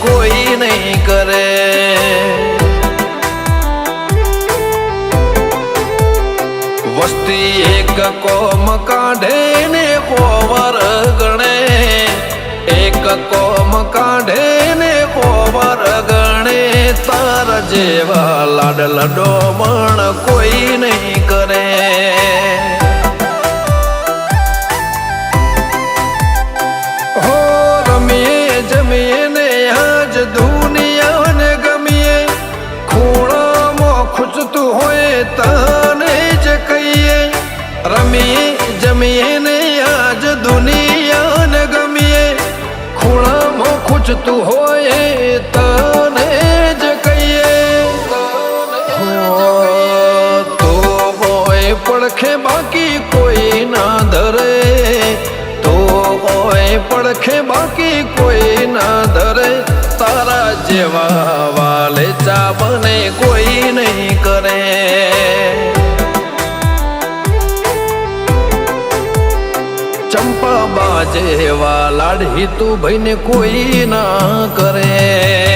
કોઈ નહીં કરે. વસ્તી એક કોમ કાઢે ને પોવર ગણે. એક કોમ કાઢે ને પોવર ગણે. તાર જેવા લાડ લડો મણ કોઈ નહીં ખૂણામાં ખૂચતું હોય તને જ કહીએ રમીએ જમીએ ને આજ દુનિયાને ગમીએ ખૂણામાં ખૂચતું હોય તને જ કહીએ હો, તો હોય પડખે બાકી કોઈ ના ધરે તો હોય પડખે બાકી કોઈ ના ધરે તારા જેવા વાલે ચા બને કોઈ નહીં ચંપા લાડ હિતુ ભાઈને કોઈ ના કરે.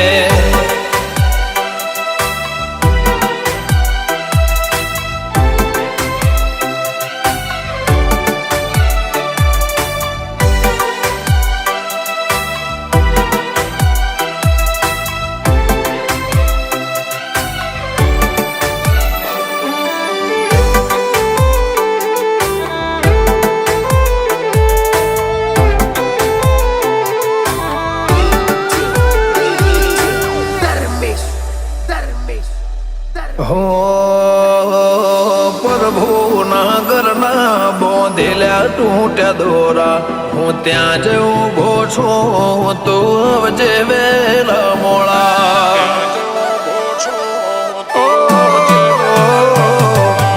તૂટ્યા દોરા. હું ત્યાં જ ઊભો છું, તો જે વેલા મોળા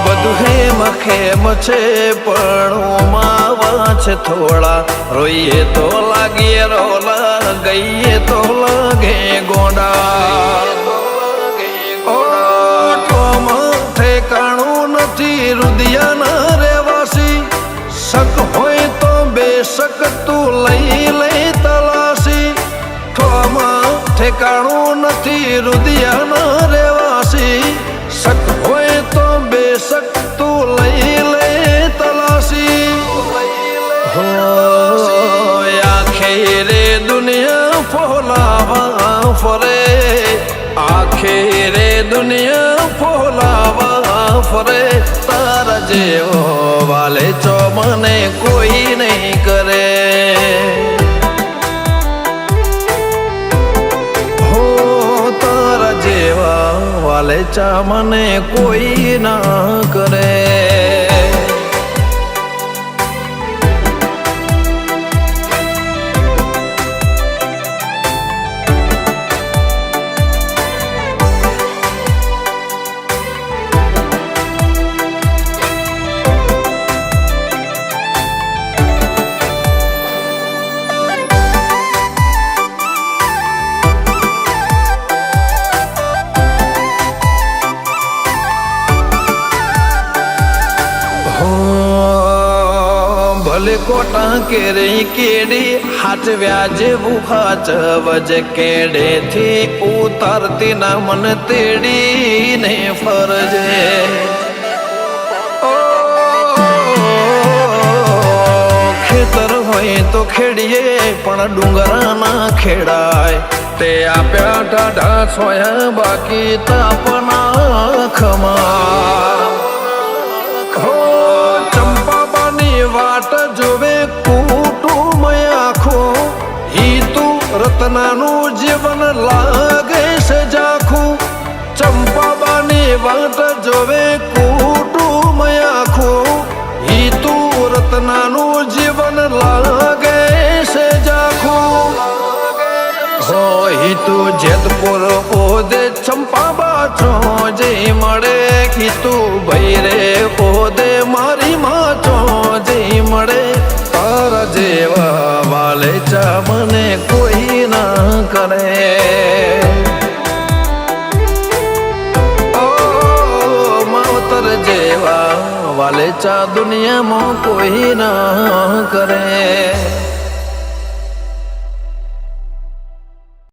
બધું હેમ ખેમ છે, પણ માવા છે થોડા. રોઈએ તો લાગીએ, રોલા ગઈએ તો લાગે ગોડા. બેશક તું લઈ લઈ તલાસી ઠોમ ઠેકાણું નથી રુદિયાના રહેવાસી શક હોય તો બેશક તું લઈ લઈ તલાસી હો આખે રે દુનિયા ફોલાવા ફરે આખે રે દુનિયા ફોલાવા ફરે તારા જેવો વાલે ચા મને કોઈ ના કરે. ભલે કોટા કેરે કેડી? હાચવ્યા જેવું હાચવજ કેડેથી ઉતરતી ના મન તેડીને ફરજે. ખેતર હોય તો ખેડીએ, પણ ડુંગરાના ખેડાય. તે આપ્યા ટાઢા સોયા બાકી તાપના રત્નાનું જીવન લાગે છે જાખું ચંપાબાની વાટ જોવે કુટુંબ આખું હિતુ રત્નાનું જીવન લાગે છે જાખું હોય તું જેતપુર ઓદે ચંપા બાચો જે મળે કી वाले चा दुनिया मो कोई ना करे।